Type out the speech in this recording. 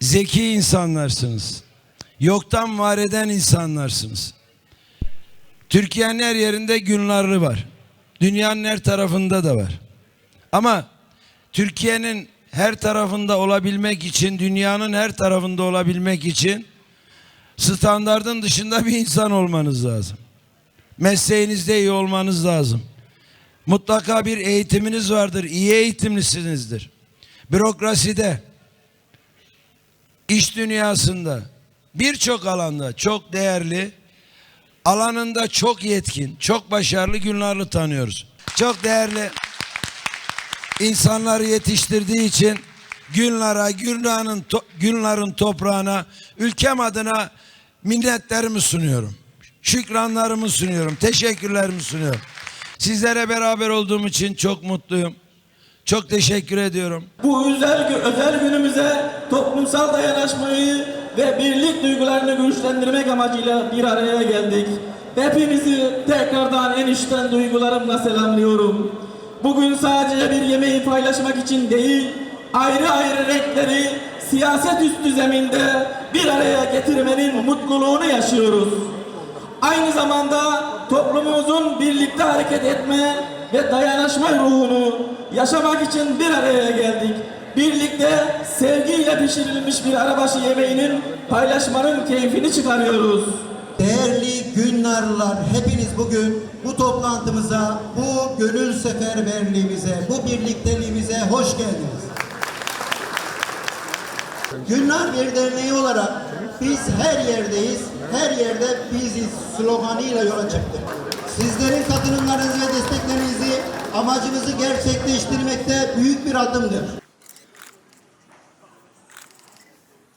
Zeki insanlarsınız. Yoktan var eden insanlarsınız. Türkiye'nin her yerinde günleri var. Dünyanın her tarafında da var. Ama Türkiye'nin her tarafında olabilmek için, dünyanın her tarafında olabilmek için standardın dışında bir insan olmanız lazım. Mesleğinizde iyi olmanız lazım. Mutlaka bir eğitiminiz vardır. İyi eğitimlisinizdir. Bürokraside, iş dünyasında, birçok alanda çok değerli, alanında çok yetkin, çok başarılı Gülnar'ı tanıyoruz. Çok değerli insanları yetiştirdiği için Gülnar'a, Gülnar'ın to- Gülnar'ın toprağına, ülkem adına minnetlerimi sunuyorum. Şükranlarımı sunuyorum. Teşekkürlerimi sunuyorum. Sizlere beraber olduğum için çok mutluyum. Çok teşekkür ediyorum. Bu özel, özel günümüze toplumsal dayanışmayı ve birlik duygularını güçlendirmek amacıyla bir araya geldik. Hepinizi tekrardan en içten duygularımla selamlıyorum. Bugün sadece bir yemeği paylaşmak için değil, ayrı ayrı renkleri siyaset üstü zeminde bir araya getirmenin mutluluğunu yaşıyoruz. Aynı zamanda toplumumuzun birlikte hareket etme ve dayanışma ruhunu yaşamak için bir araya geldik. Birlikte sevgiyle pişirilmiş bir arabaşı yemeğinin paylaşmanın keyfini çıkarıyoruz. Değerli Günlarlılar hepiniz bugün bu toplantımıza, bu gönül seferberliğimize, bu birlikteliğimize hoş geldiniz. Günler bir derneği olarak biz her yerdeyiz, her yerde biziz sloganıyla yola çıktık. Sizlerin desteklerinizi amacımızı gerçekleştirmekte büyük bir adımdır.